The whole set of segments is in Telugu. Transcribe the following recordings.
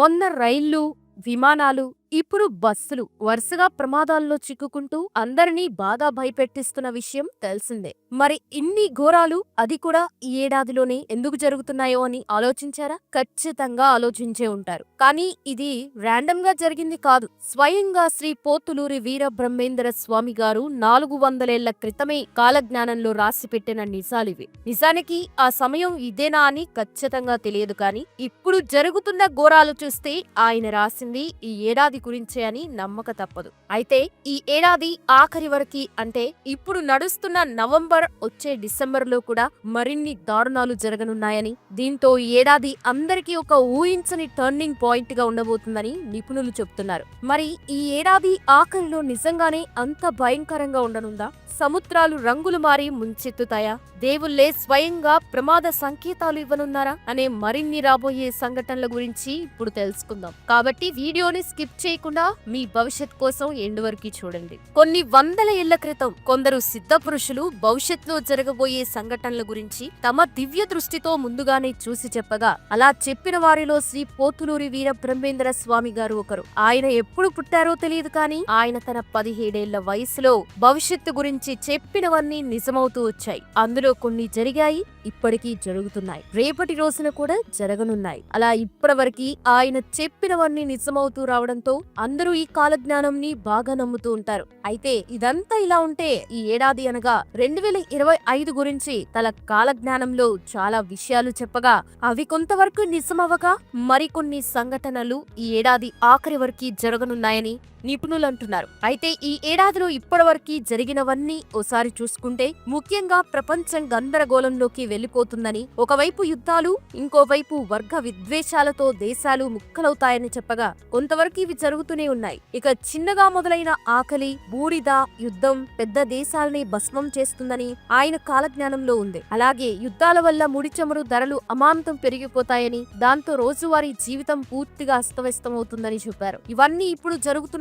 మొన్న రైళ్ళు విమానాలు ఇప్పుడు బస్సులు వరుసగా ప్రమాదాల్లో చిక్కుకుంటూ అందరినీ బాగా భయపెట్టిస్తున్న విషయం తెలిసిందే. మరి ఇన్ని ఘోరాలు అది కూడా ఈ ఏడాదిలోనే ఎందుకు జరుగుతున్నాయో అని ఆలోచించారా? ఖచ్చితంగా ఆలోచించే ఉంటారు. కానీ ఇది ర్యాండమ్గా జరిగింది కాదు. స్వయంగా శ్రీ పోతులూరి వీర బ్రహ్మేంద్ర స్వామి గారు నాలుగు వందలేళ్ళ క్రితమే కాలజ్ఞానంలో రాసిపెట్టిన నిజాలివి నిజానికి ఆ సమయం ఇదేనా అని ఖచ్చితంగా తెలియదు కానీ ఇప్పుడు జరుగుతున్న ఘోరాలు చూస్తే ఆయన రాసింది ఈ ఏడాది గురించే అని నమ్మక తప్పదు. అయితే ఈ ఏడాది ఆఖరి వరకి అంటే ఇప్పుడు నడుస్తున్న నవంబర్ వచ్చే డిసెంబర్లో కూడా మరిన్ని దారుణాలు జరగనున్నాయని దీంతో ఈ ఏడాది అందరికీ ఒక ఊహించని టర్నింగ్ పాయింట్గా ఉండబోతుందని నిపుణులు చెబుతున్నారు మరి ఈ ఏడాది ఆఖరిలో నిజంగానే అంత భయంకరంగా ఉండనుందా? సముద్రాలు రంగులు మారి ముంచెత్తుతాయా? దేవుళ్ళే స్వయంగా ప్రమాద సంకేతాలు ఇవ్వనున్నారా అనే మరిన్ని రాబోయే సంఘటనల గురించి ఇప్పుడు తెలుసుకుందాం. కాబట్టి వీడియోని స్కిప్ చేయకుండా మీ భవిష్యత్ కోసం ఎండు వరకు చూడండి. కొన్ని వందల ఏళ్ళ క్రితం కొందరు సిద్ధ పురుషులు భవిష్యత్తులో జరగబోయే సంఘటనల గురించి తమ దివ్య దృష్టితో ముందుగానే చూసి చెప్పగా అలా చెప్పిన వారిలో శ్రీ పోతులూరి వీర బ్రహ్మేంద్ర స్వామి గారు ఒకరు. ఆయన ఎప్పుడు పుట్టారో తెలియదు కానీ ఆయన తన పదిహేడేళ్ళ వయసులో భవిష్యత్తు గురించి చెప్పినవన్నీ నిజమవుతూ వచ్చాయి. అందులో కొన్ని జరిగాయి ఇప్పటికీ జరుగుతున్నాయి. రేపటి రోజున కూడా జరగనున్నాయి. అలా ఇప్పటివరకు ఆయన చెప్పినవన్నీ నిజమవుతూ రావడంతో అందరూ ఈ కాలజ్ఞానంని బాగా నమ్ముతూ ఉంటారు. అయితే ఇదంతా ఇలా ఉంటే ఈ ఏడాది అనగా రెండు వేల ఇరవై ఐదు గురించి తన కాలజ్ఞానంలో చాలా విషయాలు చెప్పగా అవి కొంతవరకు నిజమవగా మరికొన్ని సంఘటనలు ఈ ఏడాది ఆఖరి వరకు జరగనున్నాయని నిపుణులు అంటున్నారు అయితే ఈ ఏడాదిలో ఇప్పటివరకు జరిగినవన్నీ ఓసారి చూసుకుంటే ముఖ్యంగా ప్రపంచం గందరగోళంలోకి వెళ్ళిపోతుందని ఒకవైపు యుద్ధాలు ఇంకోవైపు వర్గ విద్వేషాలతో దేశాలు ముక్కలవుతాయని చెప్పగా కొంతవరకు ఇవి జరుగుతూనే ఉన్నాయి. ఇక చిన్నగా మొదలైన ఆకలి బూడిద యుద్ధం పెద్ద దేశాలని భస్మం చేస్తుందని ఆయన కాలజ్ఞానంలో ఉంది. అలాగే యుద్ధాల వల్ల ముడి చమురు ధరలు అమాంతం పెరిగిపోతాయని దాంతో రోజువారీ జీవితం పూర్తిగా అస్తవ్యస్తమవుతుందని చెప్పారు. ఇవన్నీ ఇప్పుడు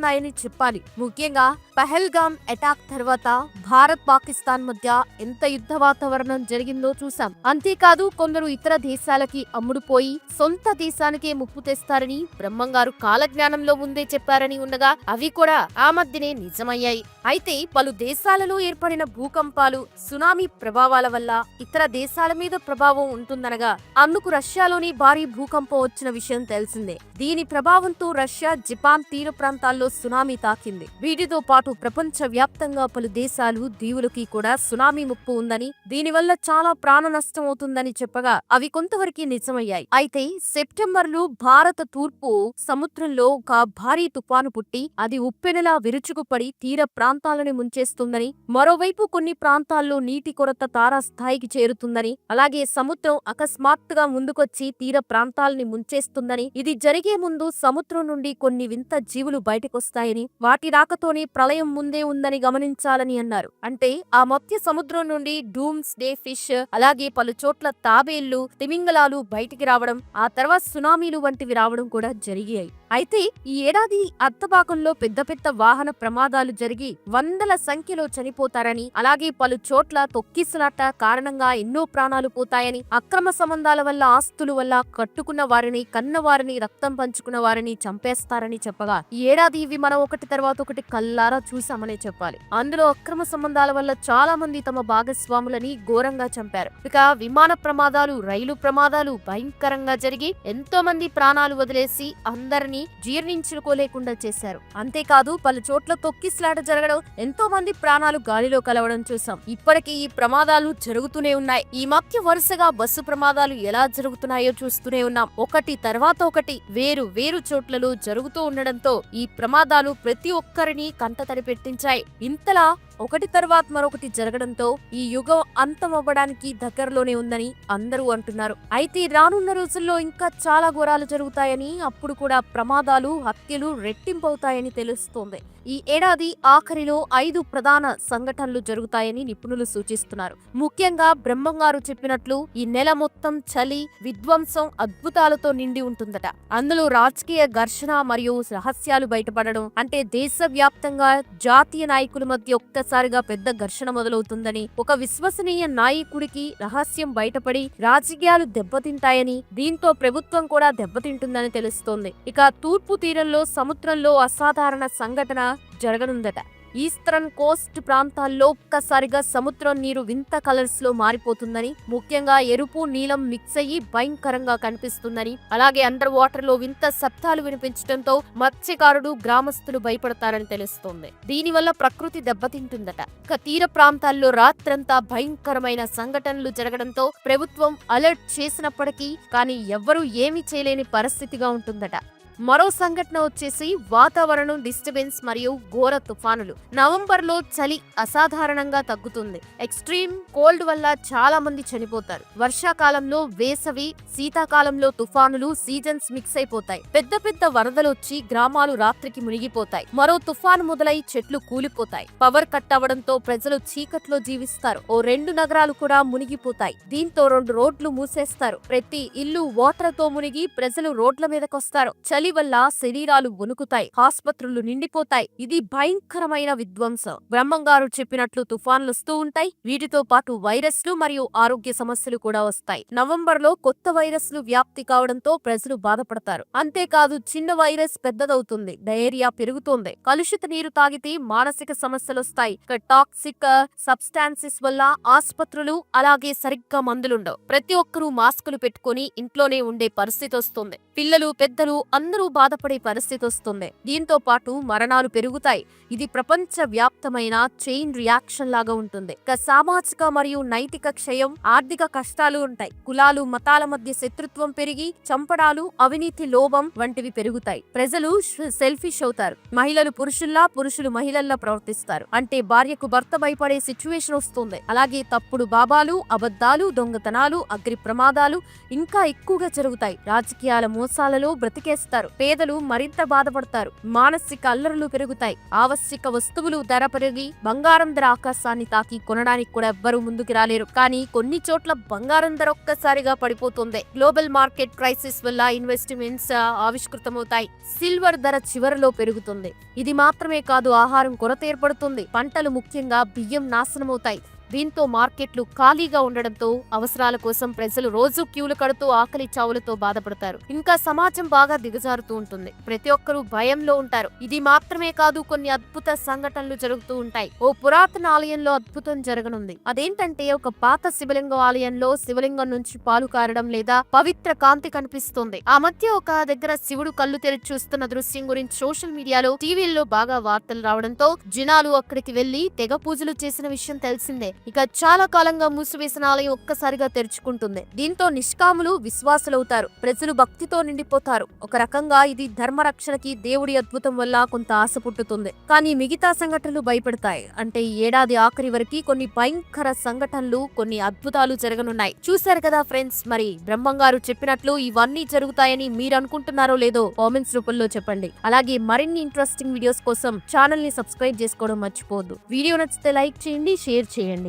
జరుగుతున్నాయని చెప్పాలి. ముఖ్యంగా పహల్గామ్ అటాక్ తర్వాత భారత్ పాకిస్తాన్ మధ్య ఎంత యుద్ధ వాతావరణం జరిగిందో చూసాం అంతేకాదు కొందరు ఇతర దేశాలకి అమ్ముడుపోయి సొంత దేశానికే ముప్పు తెస్తారని బ్రహ్మంగారు కాలజ్ఞానంలో ముందే చెప్పారని ఉండగా అవి కూడా ఆ మధ్యనే నిజమయ్యాయి. అయితే పలు దేశాలలో ఏర్పడిన భూకంపాలు సునామీ ప్రభావాల వల్ల ఇతర దేశాల మీద ప్రభావం ఉంటుందనగా అందుకు రష్యాలోని భారీ భూకంపం వచ్చిన విషయం తెలిసిందే. దీని ప్రభావంతో రష్యా జపాన్ తీర ప్రాంతాల్లో సునామీ తాకింది. వీటితో పాటు ప్రపంచ వ్యాప్తంగా పలు దేశాలు దీవులకి కూడా సునామీ ముప్పు ఉందని దీనివల్ల చాలా ప్రాణ నష్టం అవుతుందని చెప్పగా అవి కొంతవరకు నిజమయ్యాయి. అయితే సెప్టెంబర్లో భారత తూర్పు సముద్రంలో ఒక భారీ తుపాను పుట్టి అది ఉప్పెనలా విరుచుకుపడి తీర ప్రాంతాలను ముంచేస్తుందని మరోవైపు కొన్ని ప్రాంతాల్లో నీటి కొరత తారాస్థాయికి చేరుతుందని అలాగే సముద్రం అకస్మాత్తుగా ముందుకొచ్చి తీర ప్రాంతాలని ముంచేస్తుందని ఇది జరిగే ముందు సముద్రం నుండి కొన్ని వింత జీవులు బయటకొస్తాయి. వస్తాయని వాటి రాకతోనే ప్రళయం ముందే ఉందని గమనించాలని అన్నారు. అంటే ఆ మధ్య సముద్రం నుండి డూమ్స్ డే ఫిష్ అలాగే పలు చోట్ల తాబేళ్ళు తిమింగలాలు బయటికి రావడం ఆ తర్వాత సునామీలు వంటివి రావడం కూడా జరిగాయి. అయితే ఈ ఏడాది అర్థభాగంలో పెద్ద పెద్ద వాహన ప్రమాదాలు జరిగి వందల సంఖ్యలో చనిపోతారని అలాగే పలు చోట్ల తొక్కిసలాట కారణంగా ఎన్నో ప్రాణాలు పోతాయని అక్రమ సంబంధాల వల్ల ఆస్తుల వల్ల కట్టుకున్న వారిని కన్న వారిని రక్తం పంచుకున్న వారిని చంపేస్తారని చెప్పగా ఈ ఏడాది మనం ఒకటి తర్వాత ఒకటి కల్లారా చూసామనే చెప్పాలి. అందులో అక్రమ సంబంధాల వల్ల చాలా మంది తమ భాగస్వాములని ఘోరంగా చంపారు. ఇక విమాన ప్రమాదాలు రైలు ప్రమాదాలు భయంకరంగా జరిగి ఎంతో మంది ప్రాణాలు వదిలేసి అందరినీ జీర్ణించుకోలేకుండా చేశారు. అంతేకాదు పలు చోట్ల తొక్కిస్లాట జరగడం ఎంతో మంది ప్రాణాలు గాలిలో కలవడం చూసాం ఇప్పటికీ ఈ ప్రమాదాలు జరుగుతూనే ఉన్నాయి. ఈ మధ్య వరుసగా బస్సు ప్రమాదాలు ఎలా జరుగుతున్నాయో చూస్తూనే ఉన్నాం. ఒకటి తర్వాత ఒకటి వేరు వేరు చోట్లలో జరుగుతూ ఉండడంతో ఈ వివాదాలు ప్రతి ఒక్కరిని కంటతడి పెట్టించాయి. ఇంతలా ఒకటి తర్వాత మరొకటి జరగడంతో ఈ యుగం అంతమవ్వడానికి దగ్గరలోనే ఉందని అందరూ అంటున్నారు. అయితే రానున్న రోజుల్లో ఇంకా చాలా ఘోరాలు జరుగుతాయని అప్పుడు కూడా ప్రమాదాలు హత్యలు రెట్టింపవుతాయని తెలుస్తోంది. ఈ ఏడాది ఆఖరిలో ఐదు ప్రధాన సంఘటనలు జరుగుతాయని నిపుణులు సూచిస్తున్నారు. ముఖ్యంగా బ్రహ్మంగారు చెప్పినట్లు ఈ నెల మొత్తం చలి విధ్వంసం అద్భుతాలతో నిండి ఉంటుందట. అందులో రాజకీయ ఘర్షణ మరియు రహస్యాలు బయటపడడం చెప్పడం అంటే దేశవ్యాప్తంగా జాతీయ నాయకుల మధ్య ఒక్కసారిగా పెద్ద ఘర్షణ మొదలవుతుందని ఒక విశ్వసనీయ నాయకుడికి రహస్యం బయటపడి రాజకీయాలు దెబ్బతింటాయని దీంతో ప్రభుత్వం కూడా దెబ్బతింటుందని తెలుస్తోంది. ఇక తూర్పు తీరంలో సముద్రంలో అసాధారణ సంఘటన జరగనుందట. ఈస్టర్న్ కోస్ట్ ప్రాంతాల్లో ఒక్కసారిగా సముద్రం నీరు వింత కలర్స్లో మారిపోతుందని ముఖ్యంగా ఎరుపు నీలం మిక్స్ అయ్యి భయంకరంగా కనిపిస్తుందని. అలాగే అండర్ వాటర్లో వింత శబ్దాలు వినిపించడంతో మత్స్యకారుడు గ్రామస్తులు భయపడతారని తెలుస్తోంది. దీనివల్ల ప్రకృతి దెబ్బతింటుందట. ఇక తీర ప్రాంతాల్లో రాత్రంతా భయంకరమైన సంఘటనలు జరగడంతో ప్రభుత్వం అలర్ట్ చేసినప్పటికీ కానీ ఎవ్వరూ ఏమీ చేయలేని పరిస్థితిగా ఉంటుందట. మరో సంఘటన వచ్చేసి వాతావరణం డిస్టర్బెన్స్ మరియు ఘోర తుఫానులు. నవంబర్లో చలి అసాధారణంగా తగ్గుతుంది. ఎక్స్ట్రీమ్ కోల్డ్ వల్ల చాలా మంది చనిపోతారు. వర్షాకాలంలో వేసవి శీతాకాలంలో తుఫానులు సీజన్స్ మిక్స్ అయిపోతాయి. పెద్ద పెద్ద వరదలు వచ్చి గ్రామాలు రాత్రికి మునిగిపోతాయి. మరో తుఫాను మొదలై చెట్లు కూలిపోతాయి. పవర్ కట్ అవడంతో ప్రజలు చీకట్లో జీవిస్తారు. ఓ రెండు నగరాలు కూడా మునిగిపోతాయి. దీంతో రెండు రోడ్లు మూసేస్తారు. ప్రతి ఇల్లు వాటర్తో మునిగి ప్రజలు రోడ్ల మీదకొస్తారు. చలి వల్ల శరీరాలు వణుకుతాయి ఆసుపత్రులు నిండిపోతాయి. ఇది భయంకరమైన విధ్వంసం. బ్రహ్మంగారు చెప్పినట్లు తుఫాన్లు వస్తూ ఉంటాయి. వీటితో పాటు వైరస్లు మరియు ఆరోగ్య సమస్యలు కూడా వస్తాయి. నవంబర్లో కొత్త వైరస్లు వ్యాప్తి కావడంతో ప్రజలు బాధపడతారు. అంతేకాదు చిన్న వైరస్ పెద్దదవుతుంది. డయేరియా పెరుగుతోంది. కలుషిత నీరు తాగితే మానసిక సమస్యలు వస్తాయి. టాక్సిక్ సబ్స్టాన్సెస్ వల్ల ఆసుపత్రులు అలాగే సరిగ్గా మందులుండవు. ప్రతి ఒక్కరూ మాస్కులు పెట్టుకొని ఇంట్లోనే ఉండే పరిస్థితి వస్తుంది. పిల్లలు పెద్దలు అందరూ బాధపడే పరిస్థితి వస్తుంది. దీంతో పాటు మరణాలు పెరుగుతాయి. ఇది ప్రపంచ వ్యాప్తమైన చైన్ రియాక్షన్ లాగా ఉంటుంది. ఇక సామాజిక మరియు నైతిక క్షయం ఆర్థిక కష్టాలు ఉంటాయి. కులాలు మతాల మధ్య శత్రుత్వం పెరిగి చంపడాలు అవినీతి లోభం వంటివి పెరుగుతాయి. ప్రజలు సెల్ఫిష్ అవుతారు. మహిళలు పురుషుల్లా పురుషులు మహిళల్లా ప్రవర్తిస్తారు. అంటే భార్యకు భర్త భయపడే సిచ్యువేషన్ వస్తుంది. అలాగే తప్పుడు బాబాలు అబద్ధాలు దొంగతనాలు అగ్ని ప్రమాదాలు ఇంకా ఎక్కువగా జరుగుతాయి. రాజకీయాల మోసాలలో బ్రతికేస్తారు. పేదలు మరింత బాధపడతారు. మానసిక అల్లరులు పెరుగుతాయి. ఆవశ్యక వస్తువులు ధర పెరిగి బంగారం ధర ఆకాశాన్ని తాకి కొనడానికి కూడా ఎవ్వరూ ముందుకు రాలేరు. కానీ కొన్ని చోట్ల బంగారం ధర ఒక్కసారిగా పడిపోతుంది. గ్లోబల్ మార్కెట్ క్రైసిస్ వల్ల ఇన్వెస్ట్మెంట్స్ ఆవిష్కృతమవుతాయి. సిల్వర్ ధర చివరిలో పెరుగుతుంది. ఇది మాత్రమే కాదు ఆహారం కొరత ఏర్పడుతుంది. పంటలు ముఖ్యంగా బియ్యం నాశనమవుతాయి. దీంతో మార్కెట్లు ఖాళీగా ఉండడంతో అవసరాల కోసం ప్రజలు రోజు క్యూలు కడుతూ ఆకలి చావులతో బాధపడతారు. ఇంకా సమాజం బాగా దిగజారుతూ ఉంటుంది. ప్రతి ఒక్కరూ భయంలో ఉంటారు. ఇది మాత్రమే కాదు కొన్ని అద్భుత సంఘటనలు జరుగుతూ ఉంటాయి. ఓ పురాతన ఆలయంలో అద్భుతం జరగనుంది. అదేంటంటే ఒక పాత శివలింగం ఆలయంలో శివలింగం నుంచి పాలు కారడం లేదా పవిత్ర కాంతి కనిపిస్తుంది. ఆ మధ్య ఒక దగ్గర శివుడు కళ్ళు తెరిచి చూస్తున్న దృశ్యం గురించి సోషల్ మీడియాలో టీవీల్లో బాగా వార్తలు రావడంతో జనాలు అక్కడికి వెళ్ళి తెగ పూజలు చేసిన విషయం తెలిసిందే. ఇక చాలా కాలంగా మూసివేసిన ఆలయం ఒక్కసారిగా తెరుచుకుంటుంది. దీంతో నిష్కాములు విశ్వాసులవుతారు. ప్రజలు భక్తితో నిండిపోతారు. ఒక రకంగా ఇది ధర్మరక్షణకి దేవుడి అద్భుతం వల్ల కొంత ఆశ పుట్టుతుంది. కానీ మిగతా సంఘటనలు భయపెడతాయి. అంటే ఈ ఏడాది ఆఖరి వరకు కొన్ని భయంకర సంఘటనలు కొన్ని అద్భుతాలు జరగనున్నాయి. చూశారు కదా ఫ్రెండ్స్ మరి బ్రహ్మంగారు చెప్పినట్లు ఇవన్నీ జరుగుతాయని మీరు అనుకుంటున్నారో లేదో కామెంట్స్ రూపంలో చెప్పండి. అలాగే మరిన్ని ఇంట్రెస్టింగ్ వీడియోస్ కోసం ఛానల్ని సబ్స్క్రైబ్ చేసుకోవడం మర్చిపోవద్దు. వీడియో నచ్చితే లైక్ చేయండి షేర్ చేయండి.